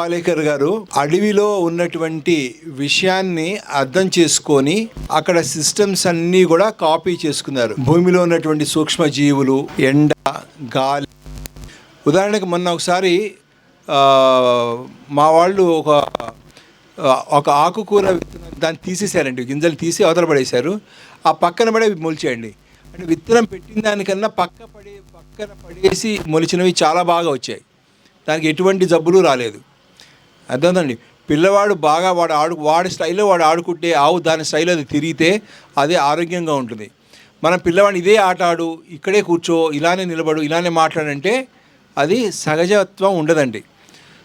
పాలేకర్ గారు అడవిలో ఉన్నటువంటి విషయాన్ని అర్థం చేసుకొని అక్కడ సిస్టమ్స్ అన్నీ కూడా కాపీ చేసుకున్నారు. భూమిలో ఉన్నటువంటి సూక్ష్మ జీవులు ఎండ గాలి. ఉదాహరణకు మొన్న ఒకసారి మా వాళ్ళు ఒక ఒక ఆకుకూర విత్తనం దాన్ని తీసేశారండి. గింజలు తీసి అవతల పడేశారు. ఆ పక్కన పడే మొలిచేయండి. అంటే విత్తనం పెట్టిన దానికన్నా పక్క పడే పక్కన పడేసి మొలిచినవి చాలా బాగా వచ్చాయి. దానికి ఎటువంటి జబ్బులు రాలేదు. అర్థమండి పిల్లవాడు బాగా వాడు ఆడు వాడి స్టైల్లో వాడు ఆడుకుంటే ఆవు దాని స్టైల్లో అది తిరిగితే అదే ఆరోగ్యంగా ఉంటుంది. మన పిల్లవాడిని ఇదే ఆట ఆడు ఇక్కడే కూర్చో ఇలానే నిలబడు ఇలానే మాట్లాడంటే అది సహజత్వం ఉండదండి.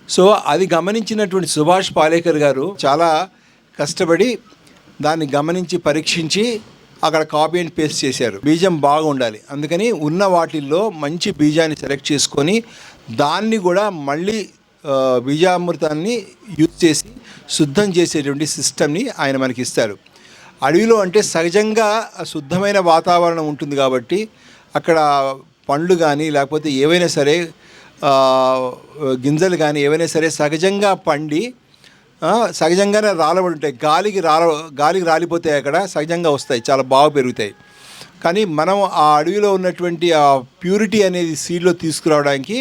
సో అది గమనించినటువంటి సుభాష్ పాలేకర్ గారు చాలా కష్టపడి దాన్ని గమనించి పరీక్షించి అక్కడ కాపీ అండ్ పేస్ట్ చేశారు. బీజం బాగుండాలి. అందుకని ఉన్న వాటిల్లో మంచి బీజాన్ని సెలెక్ట్ చేసుకొని దాన్ని కూడా మళ్ళీ బీజామృతాన్ని యూజ్ చేసి శుద్ధం చేసేటువంటి సిస్టమ్ని ఆయన మనకి ఇస్తారు. అడవిలో అంటే సహజంగా శుద్ధమైన వాతావరణం ఉంటుంది కాబట్టి అక్కడ పండ్లు కానీ లేకపోతే ఏవైనా సరే గింజలు కానీ ఏవైనా సరే సహజంగా పండి సహజంగానే రాలబడి ఉంటాయి. గాలికి రాల గాలికి రాలిపోతాయి అక్కడ సహజంగా వస్తాయి చాలా బాగా పెరుగుతాయి. కానీ మనం ఆ అడవిలో ఉన్నటువంటి ఆ ప్యూరిటీ అనేది సీడ్లో తీసుకురావడానికి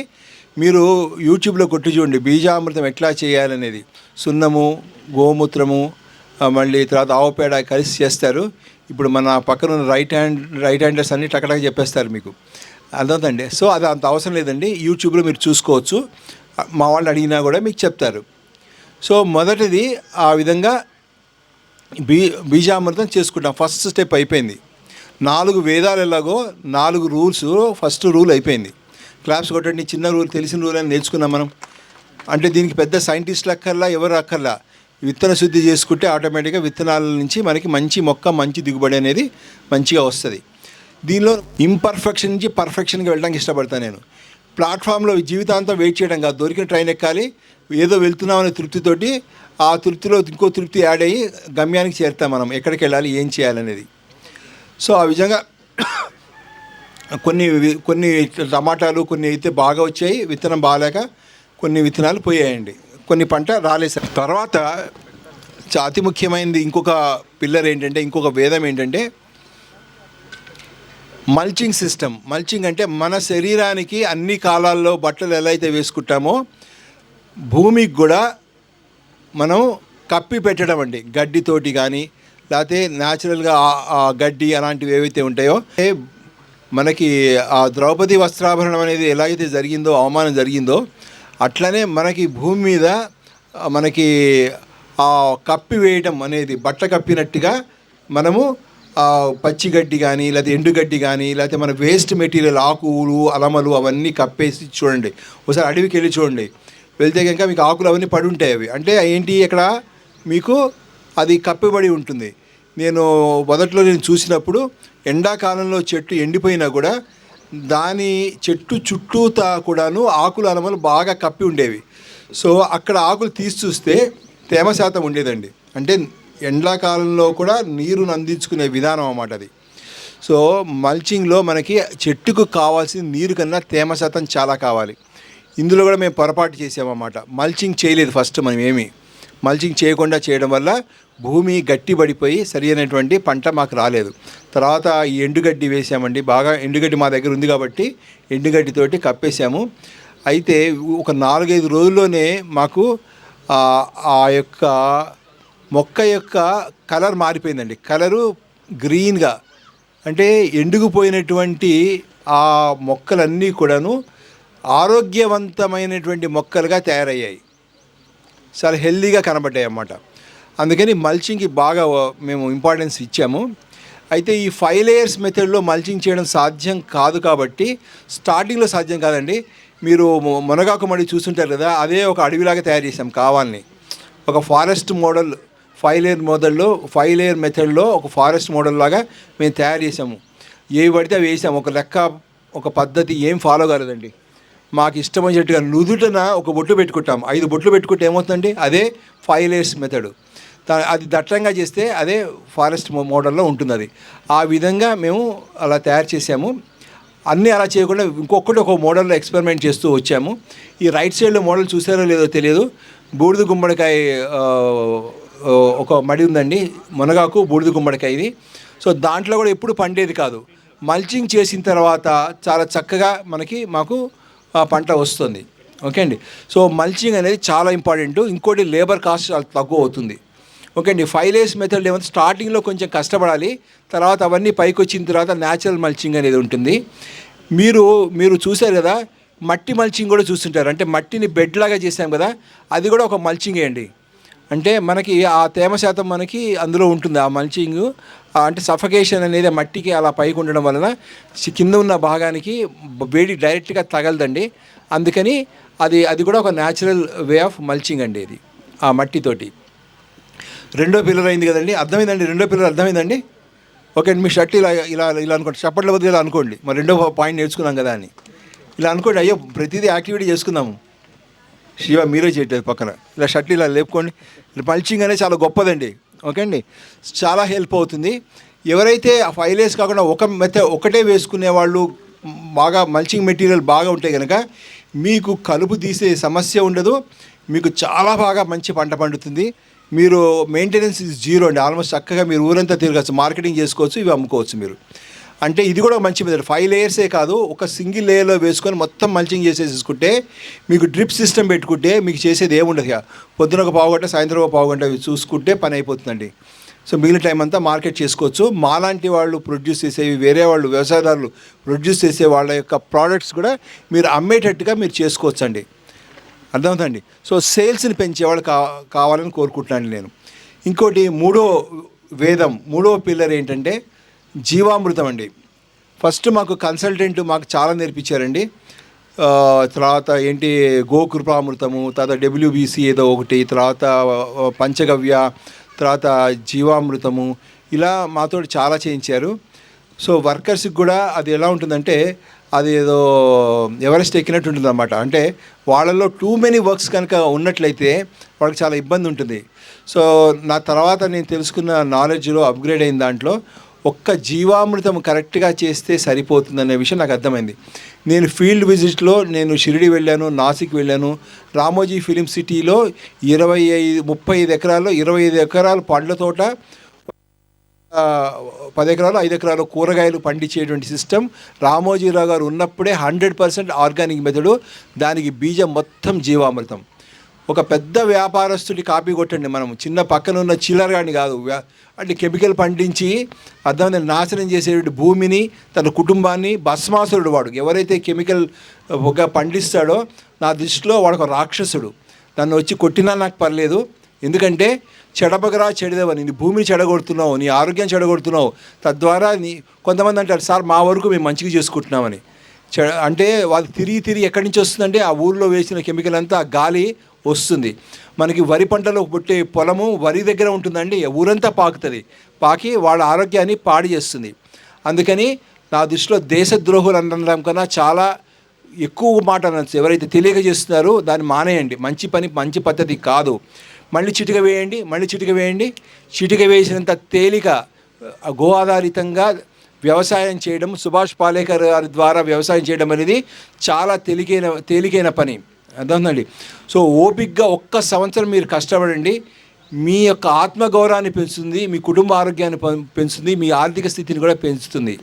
మీరు యూట్యూబ్లో కొట్టి చూడండి బీజామృతం ఎట్లా చేయాలనేది. సున్నము గోమూత్రము మళ్ళీ తర్వాత ఆవు పేడ కలిసి చేస్తారు. ఇప్పుడు మన పక్కన ఉన్న రైట్ హ్యాండ్ రైట్ హ్యాండర్స్ అన్ని టకటక చెప్పేస్తారు మీకు. అర్థవుతుందండి సో అది అంత అవసరం లేదండి. యూట్యూబ్లో మీరు చూసుకోవచ్చు. మా వాళ్ళు అడిగినా కూడా మీకు చెప్తారు. సో మొదటిది ఆ విధంగా బీ బీజామృతం చేసుకుంటాం. ఫస్ట్ స్టెప్ అయిపోయింది. నాలుగు వేదాలు ఎలాగో నాలుగు రూల్స్ ఫస్ట్ రూల్ అయిపోయింది. క్లాప్స్ కొట్టండి చిన్న రూల్ తెలిసిన రూల్ అని నేర్చుకున్నాం మనం. అంటే దీనికి పెద్ద సైంటిస్టులు అక్కర్లా ఎవరు అక్కర్లా? విత్తన శుద్ధి చేసుకుంటే ఆటోమేటిక్గా విత్తనాల నుంచి మనకి మంచి మొక్క మంచి దిగుబడి అనేది మంచిగా వస్తుంది. దీనిలో ఇంపర్ఫెక్షన్ నుంచి పర్ఫెక్షన్కి వెళ్ళడానికి ఇష్టపడతాను నేను. ప్లాట్ఫామ్లో జీవితాంతం వెయిట్ చేయడం కాదు దొరికిన ట్రైన్ ఎక్కాలి ఏదో వెళ్తున్నామనే తృప్తితోటి ఆ తృప్తిలో ఇంకో తృప్తి యాడ్ అయ్యి గమ్యానికి చేరుతాం మనం ఎక్కడికి వెళ్ళాలి ఏం చేయాలనేది సో ఆ విధంగా కొన్ని వి- కొన్ని టమాటాలు కొన్ని అయితే బాగా వచ్చాయి విత్తనం బాగాలేక కొన్ని విత్తనాలు పోయాయండి. కొన్ని పంట రాలేదు సార్. తర్వాత అతి ముఖ్యమైనది ఇంకొక పిల్లర్ ఏంటంటే ఇంకొక వేదం ఏంటంటే మల్చింగ్ సిస్టమ్ మల్చింగ్ అంటే మన శరీరానికి అన్ని కాలాల్లో బట్టలు ఎలా అయితే వేసుకుంటామో భూమికి కూడా మనం కప్పి పెట్టడం అండి. గడ్డితోటి కానీ లేకపోతే న్యాచురల్గా గడ్డి అలాంటివి ఏవైతే ఉంటాయో ఏ మనకి ఆ ద్రౌపది వస్త్రాభరణం అనేది ఎలాగైతే జరిగిందో అవమానం జరిగిందో అట్లనే మనకి భూమి మీద మనకి ఆ కప్పి వేయడం అనేది బట్ట కప్పినట్టుగా మనము పచ్చి గడ్డి కానీ లేకపోతే ఎండుగడ్డి కానీ లేకపోతే మన వేస్ట్ మెటీరియల్ ఆకులు అలమలు అవన్నీ కప్పేసి చూడండి. ఒకసారి అడవికి వెళ్ళి చూడండి. వెళ్తే కనుక మీకు ఆకులు అవన్నీ పడి ఉంటాయి అవి. అంటే ఏంటి? ఇక్కడ మీకు అది కప్పిబడి ఉంటుంది. నేను మొదట్లో నేను చూసినప్పుడు ఎండాకాలంలో చెట్టు ఎండిపోయినా కూడా దాని చెట్టు చుట్టూతా కూడాను ఆకులు అనమలు బాగా కప్పి ఉండేవి. సో అక్కడ ఆకులు తీసి చూస్తే తేమ శాతం ఉండేదండి. అంటే ఎండాకాలంలో కూడా నీరును అందించుకునే విధానం అన్నమాట అది. సో మల్చింగ్లో మనకి చెట్టుకు కావాల్సిన నీరు కన్నా తేమ శాతం చాలా కావాలి. ఇందులో కూడా మేము పొరపాటు చేసామన్నమాట. మల్చింగ్ చేయలేదు ఫస్ట్ మనం ఏమి. మల్చింగ్ చేయకుండా చేయడం వల్ల భూమి గట్టిబడిపోయి సరి అయినటువంటి పంట మాకు రాలేదు. తర్వాత ఈ ఎండుగడ్డి వేసామండి. బాగా ఎండుగడ్డి మా దగ్గర ఉంది కాబట్టి ఎండుగడ్డితోటి కప్పేసాము అయితే ఒక నాలుగైదు రోజుల్లోనే మాకు ఆ ఆ యొక్క మొక్క యొక్క కలర్ మారిపోయిందండి. కలరు గ్రీన్గా అంటే ఎండుగుపోయినటువంటి ఆ మొక్కలన్నీ కూడాను ఆరోగ్యవంతమైనటువంటి మొక్కలుగా తయారయ్యాయి. చాలా హెల్దీగా కనబడ్డాయి అన్నమాట అందుకని మల్చింగ్కి బాగా మేము ఇంపార్టెన్స్ ఇచ్చాము. అయితే ఈ ఫైవ్ లేయర్స్ మెథడ్లో మల్చింగ్ చేయడం సాధ్యం కాదు కాబట్టి స్టార్టింగ్లో సాధ్యం కాదండి. మీరు మునగాకు మడి చూస్తుంటారు కదా అదే ఒక అడవిలాగా తయారు చేసాం కావాలని. ఒక ఫారెస్ట్ మోడల్ ఫైవ్ లేయర్ మోడల్లో ఫైవ్ లేయర్ మెథడ్లో ఒక ఫారెస్ట్ మోడల్ లాగా మేము తయారు చేసాము ఏవి పడితే అవి వేసాము. ఒక లెక్క ఒక పద్ధతి ఏం ఫాలో కాలేదండి. మాకు ఇష్టమైనట్టుగా నుదుటన ఒక బొట్లు పెట్టుకుంటాం. ఐదు బొట్లు పెట్టుకుంటే ఏమవుతుందండి? అదే ఫైవ్ లేయర్స్ మెథడ్ అది దట్టంగా చేస్తే అదే ఫారెస్ట్ మోడల్లో ఉంటుంది అది ఆ విధంగా మేము అలా తయారు చేసాము అన్నీ అలా చేయకుండా ఇంకొకటి ఒక మోడల్లో ఎక్స్పెరిమెంట్ చేస్తూ వచ్చాము. ఈ రైట్ సైడ్లో మోడల్ చూసారో లేదో తెలియదు. బూడిద గుమ్మడికాయ ఒక మడి ఉందండి. మునగాకు బూడిద గుమ్మడికాయ ఇది. సో దాంట్లో కూడా ఎప్పుడు పండేది కాదు. మల్చింగ్ చేసిన తర్వాత చాలా చక్కగా మనకి మాకు ఆ, పంట వస్తుంది. ఓకే అండి? సో మల్చింగ్ అనేది చాలా ఇంపార్టెంట్. ఇంకోటి లేబర్ కాస్ట్ చాలా తక్కువ అవుతుంది. ఓకే అండి ఫైవ్ మెథడ్ ఏమంటే స్టార్టింగ్లో కొంచెం కష్టపడాలి తర్వాత అవన్నీ పైకి వచ్చిన తర్వాత న్యాచురల్ మల్చింగ్ అనేది ఉంటుంది. మీరు మీరు చూశారు కదా మట్టి మల్చింగ్ కూడా చూస్తుంటారు. అంటే మట్టిని బెడ్ లాగా చేసాం కదా అది కూడా ఒక మల్చింగ్ అండి. అంటే మనకి ఆ తేమ శాతం మనకి అందులో ఉంటుంది ఆ మల్చింగ్. అంటే సఫకేషన్ అనేది మట్టికి అలా పైకి ఉండడం వలన కింద ఉన్న భాగానికి వేడి డైరెక్ట్గా తగలదండి. అందుకని అది అది కూడా ఒక న్యాచురల్ వే ఆఫ్ మల్చింగ్ అండి ఇది ఆ మట్టితోటి రెండో పిల్లర్ అయింది కదండి. అర్థమైందండి? రెండో పిల్లర్ అర్థమైందండి? ఓకే అండి మీ షర్ట్ ఇలా ఇలా ఇలా అనుకోండి. చప్పట్ల బదులు ఇలా అనుకోండి. మరి రెండో పాయింట్ నేర్చుకున్నాం కదా అని. ఇలా అనుకోండి అయ్యో ప్రతిదీ యాక్టివిటీ చేసుకుందాము. శివ మీరే చేయట్లేదు పక్కన. ఇలా షర్ట్ ఇలా లేపుకోండి. మల్చింగ్ అనేది చాలా గొప్పదండి. ఓకే అండి? చాలా హెల్ప్ అవుతుంది. ఎవరైతే ఆ ఫైవ్ డేస్ కాకుండా ఒక మెథ ఒకటే వేసుకునే వాళ్ళు బాగా మల్చింగ్ మెటీరియల్ బాగా ఉంటే కనుక మీకు కలుపు తీసే సమస్య ఉండదు. మీకు చాలా బాగా మంచి పంట పండుతుంది. మీరు మెయింటెనెన్స్ ఇస్ జీరో అండి. ఆల్మోస్ట్ చక్కగా మీరు ఊరంతా తిరగచ్చు మార్కెటింగ్ చేసుకోవచ్చు ఇవి అమ్ముకోవచ్చు మీరు. అంటే ఇది కూడా మంచి మెథడ్. ఫైవ్ లేయర్సే కాదు ఒక సింగిల్ లేయర్లో వేసుకొని మొత్తం మల్చింగ్ చేసేసుకుంటే మీకు డ్రిప్ సిస్టమ్ పెట్టుకుంటే మీకు చేసేది ఏముండదు ఇక. పొద్దున ఒక పావు గంట సాయంత్రం ఒక పావు గంట చూసుకుంటే పని అయిపోతుందండి. సో మిగిలిన టైం అంతా మార్కెట్ చేసుకోవచ్చు. మాలాంటి వాళ్ళు ప్రొడ్యూస్ చేసేవి వేరే వాళ్ళు వ్యవసాయదారులు ప్రొడ్యూస్ చేసే వాళ్ళ యొక్క ప్రోడక్ట్స్ కూడా మీరు అమ్మేటట్టుగా మీరు చేసుకోవచ్చండి. అర్థమవుతుందండి? సో సేల్స్ని పెంచేవాళ్ళు కా కావాలని కోరుకుంటున్నాను నేను. ఇంకోటి మూడో వేదం మూడో పిల్లర్ ఏంటంటే జీవామృతం అండి. ఫస్ట్ మాకు కన్సల్టెంట్ మాకు చాలా నేర్పించారండి. తర్వాత ఏంటి గోకృపామృతము తర్వాత డబ్ల్యూబీసీ ఏదో ఒకటి తర్వాత పంచగవ్య తర్వాత జీవామృతము ఇలా మాతో చాలా చేయించారు. సో వర్కర్స్కి కూడా అది ఎలా ఉంటుందంటే అది ఏదో ఎవరెస్ట్ ఎక్కినట్టు ఉంటుంది అనమాట అంటే వాళ్ళలో టూ మెనీ వర్క్స్ కనుక ఉన్నట్లయితే వాళ్ళకి చాలా ఇబ్బంది ఉంటుంది. సో నా తర్వాత నేను తెలుసుకున్న నాలెడ్జ్లో అప్గ్రేడ్ అయిన దాంట్లో ఒక్క జీవామృతం కరెక్ట్గా చేస్తే సరిపోతుందనే విషయం నాకు అర్థమైంది. నేను ఫీల్డ్ విజిట్లో నేను షిరిడి వెళ్ళాను నాసిక్ వెళ్ళాను రామోజీ ఫిలిం సిటీలో ఇరవై ఐదు ముప్పై ఐదు ఎకరాల్లో ఇరవై ఐదు ఎకరాల పండ్ల తోట పది ఎకరాలు ఐదు ఎకరాలు కూరగాయలు పండించేటువంటి సిస్టమ్ రామోజీరావు గారు ఉన్నప్పుడే హండ్రెడ్ పర్సెంట్ ఆర్గానిక్ మెథడు దానికి బీజం మొత్తం జీవామృతం. ఒక పెద్ద వ్యాపారస్తుడి కాపీ కొట్టండి మనం చిన్న పక్కన ఉన్న చిల్లరగాని కాదు. అంటే కెమికల్ పండించి అర్థమైన నాశనం చేసేటువంటి భూమిని తన కుటుంబాన్ని భస్మాసురుడు వాడు. ఎవరైతే కెమికల్ ఒక పండిస్తాడో నా దృష్టిలో వాడు ఒక రాక్షసుడు. నన్ను వచ్చి కొట్టినా నాకు పర్లేదు. ఎందుకంటే చెడపగరా చెడదవని నీ భూమిని చెడగొడుతున్నావు నీ ఆరోగ్యం చెడగొడుతున్నావు. తద్వారా నీ కొంతమంది అంటారు సార్ మా వరకు మేము మంచిగా చేసుకుంటున్నామని. చె అంటే వాళ్ళు తిరిగి తిరిగి ఎక్కడి నుంచి వస్తుందంటే ఆ ఊళ్ళో వేసిన కెమికల్ అంతా ఆ గాలి వస్తుంది. మనకి వరి పంటలో పుట్టే పొలము వరి దగ్గర ఉంటుందండి ఊరంతా పాకుతుంది. పాకి వాళ్ళ ఆరోగ్యాన్ని పాడు చేస్తుంది. అందుకని నా దృష్టిలో దేశద్రోహులు అనడం కన్నా చాలా ఎక్కువ మాట అనొచ్చు. ఎవరైతే తెలియక చేస్తున్నారో దాన్ని మానేయండి. మంచి పని మంచి పద్ధతి కాదు. మళ్ళీ చిటిక వేయండి మళ్ళీ చిటిక వేయండి. చిటిక వేసినంత తేలిక గో ఆధారితంగా వ్యవసాయం చేయడం సుభాష్ పాలేకర్ గారి ద్వారా వ్యవసాయం చేయడం అనేది చాలా తేలికైన తేలికైన పని. అర్థమవుతుందండి? సో ఓపిక్గా ఒక్క సంవత్సరం మీరు కష్టపడండి. మీ యొక్క ఆత్మగౌరవాన్ని పెంచుతుంది మీ కుటుంబ ఆరోగ్యాన్ని పెం- పెంచుతుంది మీ ఆర్థిక స్థితిని కూడా పెంచుతుంది.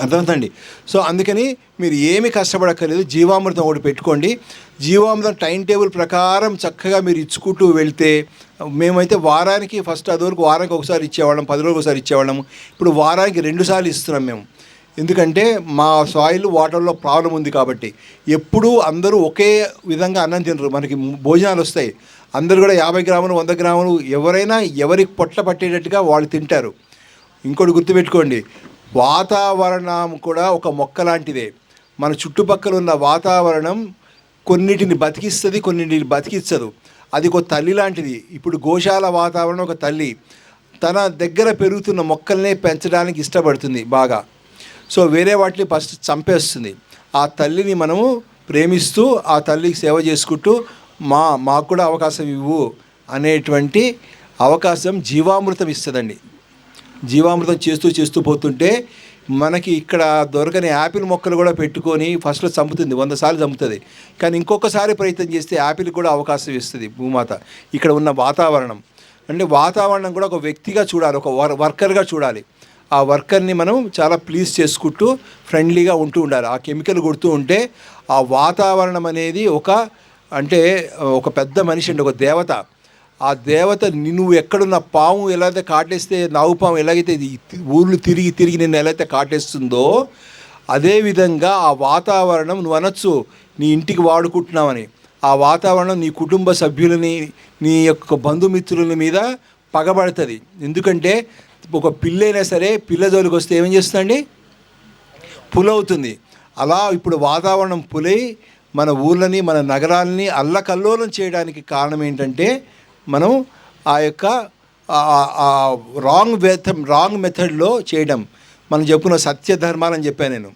అర్థమవుతుందండి. సో అందుకని మీరు ఏమి కష్టపడక్కర్లేదు జీవామృతం ఒకటి పెట్టుకోండి. జీవామృతం టైం టేబుల్ ప్రకారం చక్కగా మీరు ఇచ్చుకుంటూ వెళ్తే మేమైతే వారానికి ఫస్ట్ అదివరకు వారానికి ఒకసారి ఇచ్చేవాళ్ళం పది రోజులు ఒకసారి ఇచ్చేవాళ్ళం ఇప్పుడు వారానికి రెండుసార్లు ఇస్తున్నాం మేము. ఎందుకంటే మా సాయిల్ వాటర్లో ప్రాబ్లం ఉంది కాబట్టి. ఎప్పుడూ అందరూ ఒకే విధంగా అన్నం తినరు. మనకి భోజనాలు వస్తాయి. అందరూ కూడా యాభై గ్రాములు వంద గ్రాములు ఎవరైనా ఎవరికి పొట్ల పట్టేటట్టుగా వాళ్ళు తింటారు. ఇంకోటి గుర్తుపెట్టుకోండి. వాతావరణం కూడా ఒక మొక్క లాంటిదే మన చుట్టుపక్కల ఉన్న వాతావరణం కొన్నిటిని బతికిస్తుంది కొన్నిటిని బతికించదు. అది ఒక తల్లి లాంటిది. ఇప్పుడు గోశాల వాతావరణం ఒక తల్లి. తన దగ్గర పెరుగుతున్న మొక్కల్నే పెంచడానికి ఇష్టపడుతుంది బాగా. సో వేరే వాటిని ఫస్ట్ చంపేస్తుంది. ఆ తల్లిని మనము ప్రేమిస్తూ ఆ తల్లికి సేవ చేసుకుంటూ మా మాకు కూడా అవకాశం ఇవ్వు అనేటువంటి అవకాశం జీవామృతం ఇస్తుందండి. జీవామృతం చేస్తూ చేస్తూ పోతుంటే మనకి ఇక్కడ దొరకని యాపిల్ మొక్కలు కూడా పెట్టుకొని ఫస్ట్లో చంపుతుంది వంద సార్లు చంపుతుంది. కానీ ఇంకొకసారి ప్రయత్నం చేస్తే యాపిల్ కూడా అవకాశం ఇస్తుంది భూమాత. ఇక్కడ ఉన్న వాతావరణం. అంటే వాతావరణం కూడా ఒక వ్యక్తిగా చూడాలి ఒక వర్ వర్కర్గా చూడాలి. ఆ వర్కర్ని మనం చాలా ప్లీజ్ చేసుకుంటూ ఫ్రెండ్లీగా ఉంటూ ఉండాలి. ఆ కెమికల్ కొడుతూ ఉంటే ఆ వాతావరణం అనేది ఒక అంటే ఒక పెద్ద మనిషి అండి ఒక దేవత ఆ దేవత నువ్వు ఎక్కడున్న పాము ఎలాగైతే కాటేస్తే నావు పాము ఎలాగైతే ఊర్లు తిరిగి తిరిగి నిన్ను ఎలా అయితే కాటేస్తుందో అదేవిధంగా ఆ వాతావరణం నువ్వు అనొచ్చు నీ ఇంటికి వాడుకుంటున్నావని. ఆ వాతావరణం నీ కుటుంబ సభ్యులని నీ యొక్క బంధుమిత్రుల మీద పగబడుతుంది. ఎందుకంటే ఒక పిల్లైనా సరే పిల్ల జోలికి వస్తే ఏం చేస్తుందండి? పులవుతుంది. అలా ఇప్పుడు వాతావరణం పులై మన ఊళ్ళని మన నగరాలని అల్లకల్లోలం చేయడానికి కారణం ఏంటంటే మనం ఆ యొక్క రాంగ్ మెథ రాంగ్ మెథడ్లో చేయడం. మనం చెప్పుకున్న సత్య ధర్మాలని చెప్పాను నేను.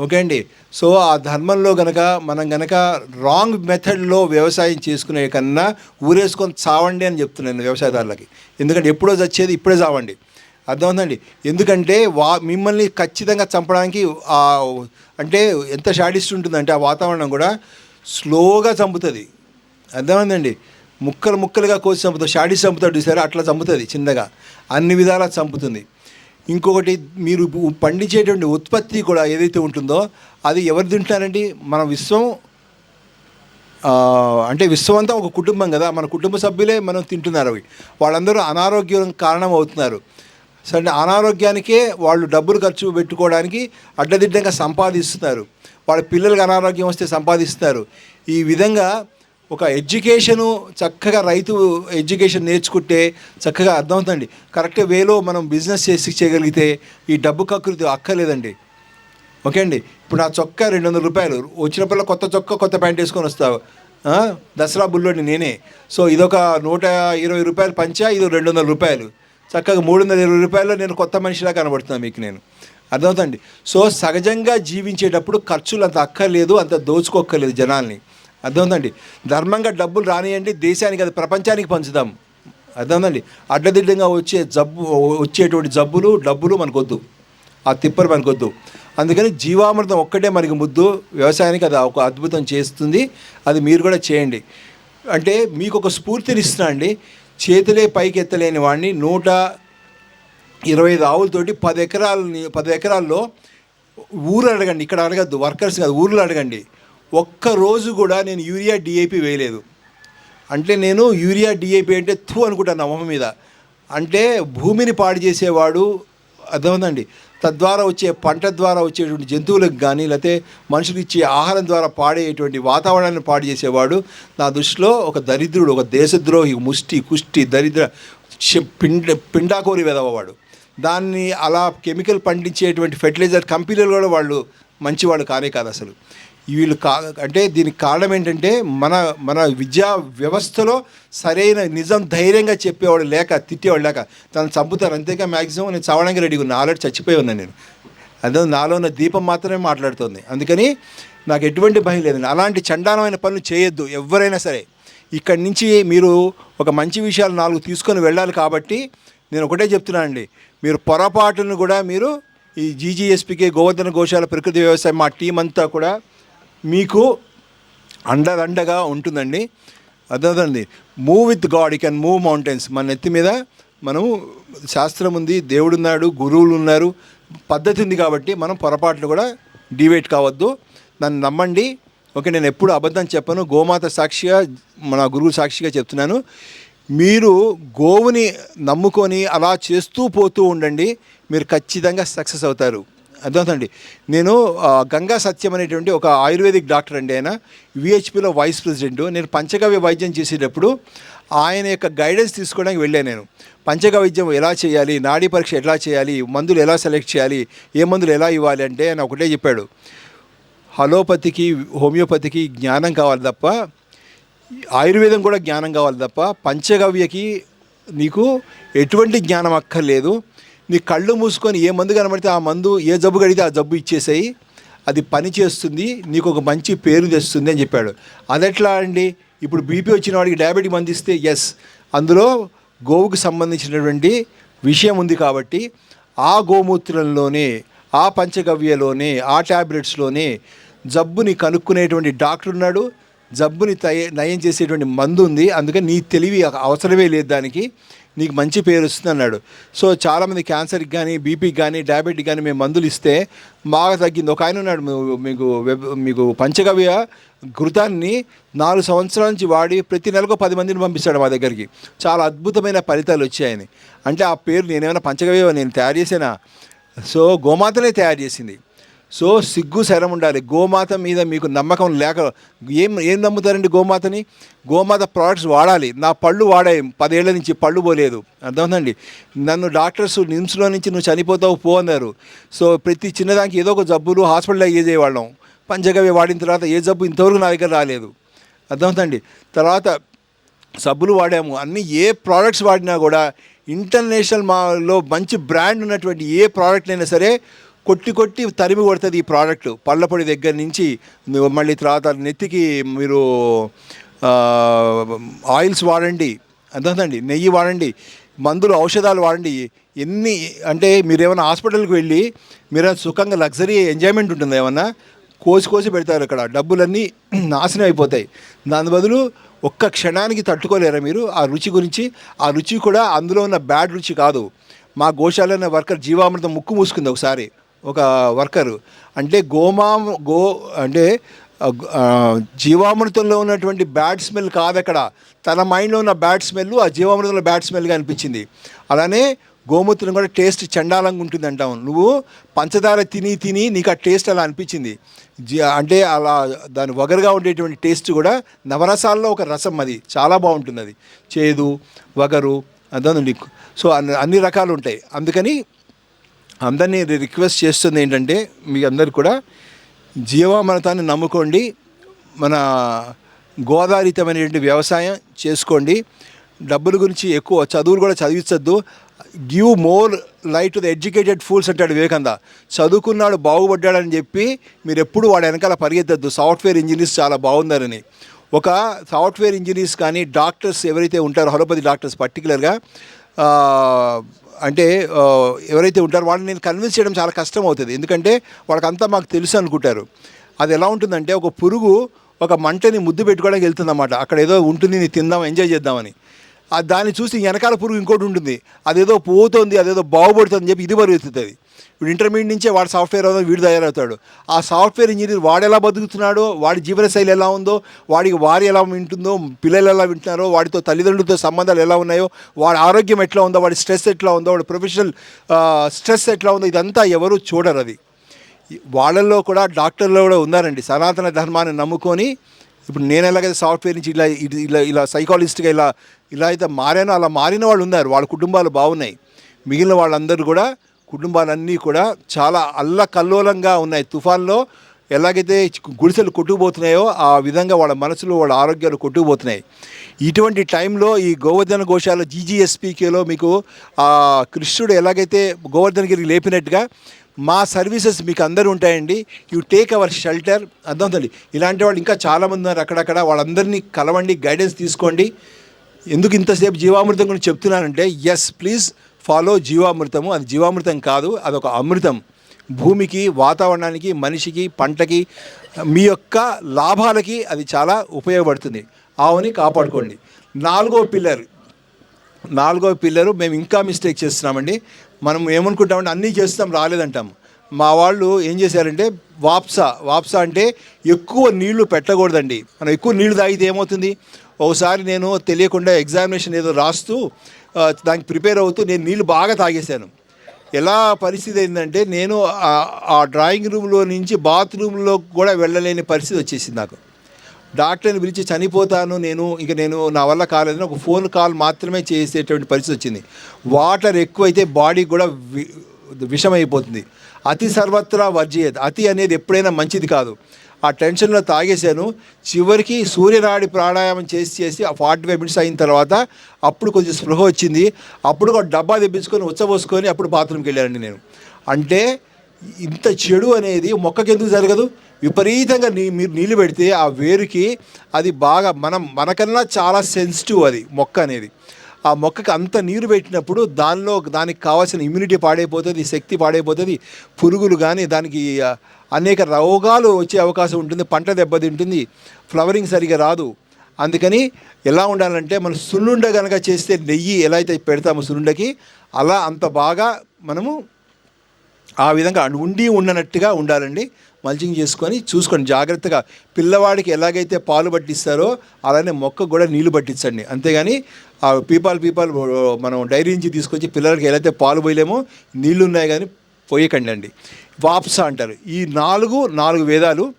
ఓకే అండి? సో ఆ ధర్మంలో గనక మనం గనక రాంగ్ మెథడ్లో వ్యవసాయం చేసుకునే కన్నా ఊరేసుకొని చావండి అని చెప్తున్నాను వ్యవసాయదారులకి. ఎందుకంటే ఎప్పుడో చచ్చేది ఇప్పుడే చావండి. అర్థమవుతుందండి? ఎందుకంటే వా మిమ్మల్ని ఖచ్చితంగా చంపడానికి అంటే ఎంత షాడిస్ట్ ఉంటుందంటే ఆ వాతావరణం కూడా స్లోగా చంపుతుంది. అర్థమైందండి ముక్కలు ముక్కలుగా కోసి చంపుతుంది షాడీ చంపుతాడు చూసారా? అట్లా చంపుతుంది చిన్నగా. అన్ని విధాలా చంపుతుంది. ఇంకొకటి మీరు పండించేటువంటి ఉత్పత్తి కూడా ఏదైతే ఉంటుందో అది ఎవరు తింటున్నారండి? మన విశ్వం అంటే విశ్వం అంతా ఒక కుటుంబం కదా. మన కుటుంబ సభ్యులే మనం తింటున్నారు అవి. వాళ్ళందరూ అనారోగ్యం కారణం అవుతున్నారు సరే అనారోగ్యానికే వాళ్ళు డబ్బులు ఖర్చు పెట్టుకోవడానికి అడ్డదిడ్డంగా సంపాదిస్తున్నారు. వాళ్ళ పిల్లలకి అనారోగ్యం వస్తే సంపాదిస్తున్నారు. ఈ విధంగా ఒక ఎడ్యుకేషను చక్కగా రైతు ఎడ్యుకేషన్ నేర్చుకుంటే చక్కగా అర్థమవుతుందండి. కరెక్ట్ వేలో మనం బిజినెస్ చేసి చేయగలిగితే ఈ డబ్బు కకృతి అక్కర్లేదండి. ఓకే అండి? ఇప్పుడు నా చొక్కా రెండు వందల రూపాయలు. వచ్చినప్పుడల్లా కొత్త చొక్కా కొత్త ప్యాంట్ వేసుకొని వస్తావు. దసరా బుల్లోని నేనే. సో ఇదొక నూట ఇరవై రూపాయలు పంచా ఇది రెండు వందల రూపాయలు. చక్కగా మూడు వందల ఇరవై రూపాయల్లో నేను కొత్త మనిషిలా కనబడుతున్నాను మీకు నేను. అర్థమవుతుంది సో సహజంగా జీవించేటప్పుడు ఖర్చులు అంత అక్కర్లేదు అంత దోచుకోక్కర్లేదు జనాల్ని. అర్థమవుతుందండి? ధర్మంగా డబ్బులు రానియండి దేశానికి అది ప్రపంచానికి పంచుదాం. అర్థమవుతుందండి? అడ్డదిడ్డంగా వచ్చే జబ్బు వచ్చేటువంటి జబ్బులు డబ్బులు మనకొద్దు. ఆ తిప్పలు మనకొద్దు. అందుకని జీవామృతం ఒక్కటే మనకి ముద్దు. వ్యవసాయానికి అది ఒక అద్భుతం చేస్తుంది. అది మీరు కూడా చేయండి. అంటే మీకు ఒక స్ఫూర్తినిస్తున్నా అండి. చేతులే పైకి ఎత్తలేని వాడిని నూట ఇరవై ఐదు ఆవులతోటి పది ఎకరాలని పది ఎకరాల్లో ఊరు అడగండి. ఇక్కడ అడగద్దు. వర్కర్స్ కాదు ఊర్లో అడగండి. ఒక్క రోజు కూడా నేను యూరియా డిఐపి వేయలేదు. అంటే నేను యూరియా డిఐపి అంటే థూ అనుకుంటాను నా మొహం మీద. అంటే భూమిని పాడు చేసేవాడు అర్థమవుతుందండి? తద్వారా వచ్చే పంట ద్వారా వచ్చేటువంటి జంతువులకు కానీ లేకపోతే మనుషులకు ఇచ్చే ఆహారం ద్వారా పాడేటువంటి వాతావరణాన్ని పాడు చేసేవాడు. నా దృష్టిలో ఒక దరిద్రుడు ఒక దేశద్రోహి ముష్టి కుష్టి దరిద్ర పిండ పిండాకోరి వెదవవాడు దాన్ని అలా కెమికల్ పండించేటువంటి ఫెర్టిలైజర్ కంపెనీలు కూడా వాళ్ళు మంచివాళ్ళు కానే కాదు అసలు. వీళ్ళు కా అంటే దీనికి కారణం ఏంటంటే మన మన విద్యా వ్యవస్థలో సరైన నిజం ధైర్యంగా చెప్పేవాడు లేక తిట్టేవాడు లేక తను చంపుతారు. అంతేగా మ్యాక్సిమం నేను చావడానికి రెడీగా ఉన్నా. ఆల్రెడీ చచ్చిపోయి ఉన్నాను నేను. అదే నాలో ఉన్న దీపం మాత్రమే మాట్లాడుతుంది. అందుకని నాకు ఎటువంటి భయం లేదండి అలాంటి చండాలమైన పనులు చేయొద్దు ఎవరైనా సరే. ఇక్కడి నుంచి మీరు ఒక మంచి విషయాలు నాలుగు తీసుకొని వెళ్ళాలి కాబట్టి నేను ఒకటే చెప్తున్నానండి. మీరు పొరపాటును కూడా మీరు ఈ జీజీఎస్పీకే గోవర్ధన గోశాల ప్రకృతి వ్యవసాయం మా టీం అంతా కూడా మీకు అండదండగా ఉంటుందండి. అదండి move with God you can move mountains మన నెత్తి మీద మనము శాస్త్రం ఉంది దేవుడు ఉన్నాడు గురువులు ఉన్నారు. పద్ధతి ఉంది కాబట్టి మనం పొరపాట్లు కూడా డివేట్ కావద్దు. నన్ను నమ్మండి. ఓకే నేను ఎప్పుడు అబద్ధం చెప్పను. గోమాత సాక్షిగా మన గురువు సాక్షిగా చెప్తున్నాను. మీరు గోవుని నమ్ముకొని అలా చేస్తూ పోతూ ఉండండి. మీరు ఖచ్చితంగా సక్సెస్ అవుతారు. అర్థమవుతుంది నేను గంగా సత్యం అనేటువంటి ఒక ఆయుర్వేదిక్ డాక్టర్ అండి ఆయన. విహెచ్పిలో వైస్ ప్రెసిడెంట్. నేను పంచగవ్య వైద్యం చేసేటప్పుడు ఆయన యొక్క గైడెన్స్ తీసుకోవడానికి వెళ్ళాను నేను. పంచగవైద్యం ఎలా చేయాలి? నాడీ పరీక్ష ఎలా చేయాలి? మందులు ఎలా సెలెక్ట్ చేయాలి? ఏ మందులు ఎలా ఇవ్వాలి అంటే ఆయన ఒకటే చెప్పాడు. హలోపతికి హోమియోపతికి జ్ఞానం కావాలి తప్ప ఆయుర్వేదం కూడా జ్ఞానం కావాలి తప్ప పంచగవ్యకి నీకు ఎటువంటి జ్ఞానం అక్కర్లేదు. నీ కళ్ళు మూసుకొని ఏ మందు కనబడితే ఆ మందు ఏ జబ్బు కడిగితే ఆ జబ్బు ఇచ్చేసేయి. అది పని చేస్తుంది నీకు ఒక మంచి పేరు తెస్తుంది అని చెప్పాడు. అదెట్లా అండి? ఇప్పుడు బీపీ వచ్చిన వాడికి డయాబెటిక్ మందు ఇస్తే ఎస్ అందులో గోవుకు సంబంధించినటువంటి విషయం ఉంది కాబట్టి ఆ గోమూత్రంలోనే ఆ పంచగవ్యలోనే ఆ ట్యాబ్లెట్స్లోనే జబ్బుని కనుక్కునేటువంటి డాక్టర్ ఉన్నాడు. జబ్బుని తయ నయం చేసేటువంటి మందు ఉంది. అందుకని నీ తెలివి అవసరమే లేదు దానికి. నీకు మంచి పేరు వస్తుంది అన్నాడు. సో చాలామంది క్యాన్సర్కి కానీ బీపీకి కానీ డయాబెటిక్ కానీ మేము మందులు ఇస్తే బాగా తగ్గింది. ఒక ఆయన ఉన్నాడు మీకు వెబ్ మీకు పంచగవ్య ఘృతాన్ని నాలుగు సంవత్సరాల నుంచి వాడి ప్రతి నెలకు పది మందిని పంపిస్తాడు మా దగ్గరికి. చాలా అద్భుతమైన ఫలితాలు వచ్చాయని అంటే ఆ పేరు నేనేమైనా పంచగవ్య నేను తయారు చేసానా? సో గోమాతనే తయారు చేసింది. సో సిగ్గు శరం ఉండాలి. గోమాత మీద మీకు నమ్మకం లేక ఏం ఏం నమ్ముతారండి గోమాతని? గోమాత ప్రోడక్ట్స్ వాడాలి. నా పళ్ళు వాడాయి. పదేళ్ళ నుంచి పళ్ళు పోలేదు. అర్థమవుతుందండి? నన్ను డాక్టర్స్ నిమ్స్లో నుంచి నువ్వు చనిపోతావు పో అన్నారు. సో ప్రతి చిన్నదానికి ఏదో ఒక జబ్బులు హాస్పిటల్లో చేసేవాళ్ళం పంచగవ్య వాడిన తర్వాత ఏ జబ్బు ఇంతవరకు నా దగ్గర రాలేదు. అర్థమవుతుందండి? తర్వాత సబ్బులు వాడాము. అన్ని ఏ ప్రోడక్ట్స్ వాడినా కూడా ఇంటర్నేషనల్ మాలో మంచి బ్రాండ్ ఉన్నటువంటి ఏ ప్రోడక్ట్ అయినా సరే కొట్టి కొట్టి తరిమి కొడుతుంది ఈ ప్రోడక్ట్ పళ్ళ పొడి దగ్గర నుంచి మళ్ళీ తర్వాత నెత్తికి మీరు ఆయిల్స్ వాడండి. అర్థమవుతుందండి నెయ్యి వాడండి. మందులు ఔషధాలు వాడండి. ఎన్ని అంటే మీరు ఏమైనా హాస్పిటల్కి వెళ్ళి మీరు సుఖంగా లగ్జరీ ఎంజాయ్మెంట్ ఉంటుంది ఏమన్నా? కోసి కోసి పెడతారు అక్కడ. డబ్బులన్నీ నాశనం అయిపోతాయి. దాని బదులు ఒక్క క్షణానికి తట్టుకోలేరా మీరు? ఆ రుచి గురించి ఆ రుచి కూడా అందులో ఉన్న బ్యాడ్ రుచి కాదు. మా గోశాలైన వర్కర్ జీవామృతం ముక్కు మూసుకుంది ఒకసారి. ఒక వర్కరు. అంటే గోమా గో అంటే జీవామృతంలో ఉన్నటువంటి బ్యాడ్ స్మెల్ కాదు అక్కడ తన మైండ్లో ఉన్న బ్యాడ్ స్మెల్ ఆ జీవామృతంలో బ్యాడ్ స్మెల్గా అనిపించింది. అలానే గోమూత్రం కూడా టేస్ట్ చండాలంగా ఉంటుంది అంటాం నువ్వు పంచదార తిని తిని నీకు ఆ టేస్ట్ అలా అనిపించింది. జీ అంటే అలా దాని వగరుగా ఉండేటువంటి టేస్ట్ కూడా నవరసాల్లో ఒక రసం అది. చాలా బాగుంటుంది అది. చేదు వగరు అదండి సో అన్ని అన్ని రకాలు ఉంటాయి. అందుకని అందరినీ రిక్వెస్ట్ చేస్తుంది ఏంటంటే మీ అందరు కూడా జీవామృతాన్ని నమ్ముకోండి. మన గోదావరితమైనటువంటి వ్యవసాయం చేసుకోండి. డబ్బుల గురించి ఎక్కువ చదువులు కూడా చదివించద్దు. Give more light to the educated fools అంటాడు వివేకంద చదువుకున్నాడు బాగుపడ్డాడని చెప్పి మీరు ఎప్పుడు వాడు వెనకాల పరిగెత్తద్దు. సాఫ్ట్వేర్ ఇంజనీర్స్ చాలా బాగున్నారని. ఒక సాఫ్ట్వేర్ ఇంజనీర్స్ కానీ డాక్టర్స్ ఎవరైతే ఉంటారో హలోపతి డాక్టర్స్ పర్టికులర్గా అంటే ఎవరైతే ఉంటారో వాళ్ళని నేను కన్విన్స్ చేయడం చాలా కష్టం అవుతుంది ఎందుకంటే వాళ్ళకంతా మాకు తెలుసు అనుకుంటారు. అది ఎలా ఉంటుందంటే ఒక పురుగు ఒక మంటని ముద్దు పెట్టుకోవడానికి వెళ్తుందన్నమాట. అక్కడ ఏదో ఉంటుంది నీ తిందాం ఎంజాయ్ చేద్దామని. దాన్ని చూసి వెనకాల పురుగు ఇంకోటి ఉంటుంది. అదేదో పోతుంది అదేదో బాగుపడుతుంది అని చెప్పి ఇది బరుగుతుంది ఇప్పుడు ఇంటర్మీడియట్ నుంచే వాడు సాఫ్ట్వేర్ అవుతాడు వీడు తయారవుతాడు. ఆ సాఫ్ట్వేర్ ఇంజనీర్ వాడు ఎలా బతుకుతున్నాడో వాడి జీవనశైలి ఎలా ఉందో వాడికి వారి ఎలా వింటుందో పిల్లలు ఎలా వింటున్నారో వాడితో తల్లిదండ్రులతో సంబంధాలు ఎలా ఉన్నాయో వాడి ఆరోగ్యం ఎట్లా ఉందో వాడి స్ట్రెస్ ఎట్లా ఉందో వాడి ప్రొఫెషనల్ స్ట్రెస్ ఎట్లా ఉందో ఇదంతా ఎవరు చూడరు అది. వాళ్ళల్లో కూడా డాక్టర్లు కూడా ఉన్నారండి. సనాతన ధర్మాన్ని నమ్ముకొని ఇప్పుడు నేను ఎలాగైతే సాఫ్ట్వేర్ నుంచి ఇలా ఇలా ఇలా సైకాలజిస్ట్గా ఇలా ఇలా అయితే మారానో అలా మారిన వాళ్ళు ఉన్నారు. వాళ్ళ కుటుంబాలు బాగున్నాయి. మిగిలిన వాళ్ళందరూ కూడా కుటుంబాలన్నీ కూడా చాలా అల్లకల్లోలంగా ఉన్నాయి. తుఫాన్లో ఎలాగైతే గుడిసెలు కొట్టుకుపోతున్నాయో ఆ విధంగా వాళ్ళ మనసులో వాళ్ళ ఆరోగ్యాలు కొట్టుకుపోతున్నాయి. ఇటువంటి టైంలో ఈ గోవర్ధన ఘోషాల జీజీఎస్పీకేలో మీకు ఆ కృష్ణుడు ఎలాగైతే గోవర్ధనగిరికి లేపినట్టుగా మా సర్వీసెస్ మీకు అందరూ ఉంటాయండి. You take our shelter. అర్థమవుతుంది ఇలాంటి వాళ్ళు ఇంకా చాలామంది ఉన్నారు అక్కడక్కడ. వాళ్ళందరినీ కలవండి గైడెన్స్ తీసుకోండి. ఎందుకు ఇంతసేపు జీవామృతం గురించి చెప్తున్నానంటే ఎస్ ప్లీజ్ ఫాలో జీవామృతము. అది జీవామృతం కాదు అదొక అమృతం. భూమికి వాతావరణానికి మనిషికి పంటకి మీ యొక్క లాభాలకి అది చాలా ఉపయోగపడుతుంది. ఆవుని కాపాడుకోండి. నాలుగో పిల్లర్. నాలుగో పిల్లరు మేము ఇంకా మిస్టేక్ చేస్తున్నామండి. మనం ఏమనుకుంటామంటే అన్నీ చేస్తాం రాలేదంటాం మా వాళ్ళు ఏం చేశారంటే వాప్సా వాప్సా అంటే ఎక్కువ నీళ్ళు పెట్టకూడదండి. మనం ఎక్కువ నీళ్ళు తాగితే ఏమవుతుంది? ఒకసారి నేను తెలియకుండా ఎగ్జామినేషన్ ఏదో రాస్తూ దానికి ప్రిపేర్ అవుతూ నేను నీళ్ళు బాగా తాగేశాను. ఎలా పరిస్థితి ఏంటంటే నేను ఆ- డ్రాయింగ్ రూమ్లో నుంచి బాత్రూంలో కూడా వెళ్ళలేని పరిస్థితి వచ్చేసింది నాకు. డాక్టర్ని పిలిచి చనిపోతాను నేను ఇక నేను నా వల్ల కాలేదని ఒక ఫోన్ కాల్ మాత్రమే చేసేటువంటి పరిస్థితి వచ్చింది. వాటర్ ఎక్కువైతే బాడీ కూడా విషమైపోతుంది. అతి సర్వత్రా వర్జీయత. అతి అనేది ఎప్పుడైనా మంచిది కాదు. ఆ టెన్షన్లో తాగేశాను. చివరికి సూర్యనాడి ప్రాణాయామం చేసి చేసి ఆ ఫార్టీ ఫైవ్ మినిట్స్ అయిన తర్వాత అప్పుడు కొంచెం స్పృహ వచ్చింది. అప్పుడు ఒక డబ్బా తెప్పించుకొని ఉచ్చబోసుకొని అప్పుడు బాత్రూమ్కి వెళ్ళానండి నేను. అంటే ఇంత చెడు అనేది మొక్కకి ఎందుకు జరగదు? విపరీతంగా నీ మీరు నీళ్ళు పెడితే ఆ వేరుకి అది బాగా మనం మనకన్నా చాలా సెన్సిటివ్ అది మొక్క అనేది. ఆ మొక్కకి అంత నీరు పెట్టినప్పుడు దానిలో దానికి కావాల్సిన ఇమ్యూనిటీ పాడైపోతుంది శక్తి పాడైపోతుంది పురుగులు కానీ దానికి అనేక రోగాలు వచ్చే అవకాశం ఉంటుంది పంట దెబ్బతింటుంది ఫ్లవరింగ్ సరిగా రాదు. అందుకని ఎలా ఉండాలంటే మనం సున్నుండ కనుక చేస్తే నెయ్యి ఎలా అయితే పెడతామో సున్నుండకి అలా అంత బాగా మనము ఆ విధంగా ఉండి ఉండనట్టుగా ఉండాలండి. మల్చింగ్ చేసుకొని చూసుకోండి జాగ్రత్తగా. పిల్లవాడికి ఎలాగైతే పాలు పట్టిస్తారో అలానే మొక్కకు కూడా నీళ్ళు పట్టించండి. అంతేగాని ఆ పీపాల్ పీపాల్ మనం డైరీ నుంచి తీసుకొచ్చి పిల్లలకి ఎలా అయితే పాలు పోయలేమో నీళ్ళు ఉన్నాయి కానీ పోయకండి అండి. వాప్స అంటారు. ఈ నాలుగు నాలుగు వేదాలు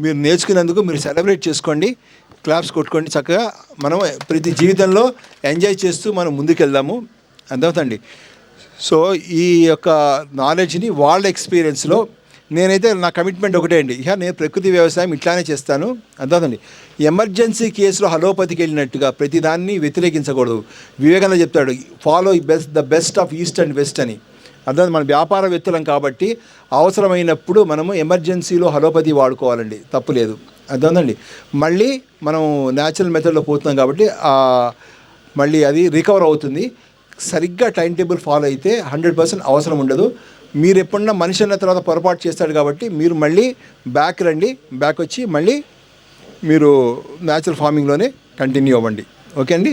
మీరు నేర్చుకునేందుకు మీరు సెలబ్రేట్ చేసుకోండి క్లాప్స్ కొట్టుకోండి చక్కగా మనం ప్రతి జీవితంలో ఎంజాయ్ చేస్తూ మనం ముందుకెళ్దాము. అర్థమవుతండి సో ఈ యొక్క నాలెడ్జ్ని వాళ్ళ ఎక్స్పీరియన్స్లో నేనైతే నా కమిట్మెంట్ ఒకటే అండి. ఇక నేను ప్రకృతి వ్యవసాయం ఇట్లానే చేస్తాను. అర్థమవుతుంది ఎమర్జెన్సీ కేసులో హలోపతికి వెళ్ళినట్టుగా ప్రతిదాన్ని వ్యతిరేకించకూడదు. వివేకానంద చెప్తాడు follow best the best of east and west అని. అర్థం మన వ్యాపారవేత్తలం కాబట్టి అవసరమైనప్పుడు మనము ఎమర్జెన్సీలో హలోపతి వాడుకోవాలండి. తప్పులేదు అర్థమండి మళ్ళీ మనం న్యాచురల్ మెథడ్లో పోతున్నాం కాబట్టి మళ్ళీ అది రికవర్ అవుతుంది. సరిగ్గా టైం టేబుల్ ఫాలో అయితే హండ్రెడ్ పర్సెంట్ అవసరం ఉండదు. మీరు ఎప్పుడన్నా మనిషి అన్న తర్వాత పొరపాటు చేస్తాడు కాబట్టి మీరు మళ్ళీ బ్యాక్ రండి. బ్యాక్ వచ్చి మళ్ళీ మీరు న్యాచురల్ ఫార్మింగ్లోనే కంటిన్యూ అవ్వండి. ఓకే అండి?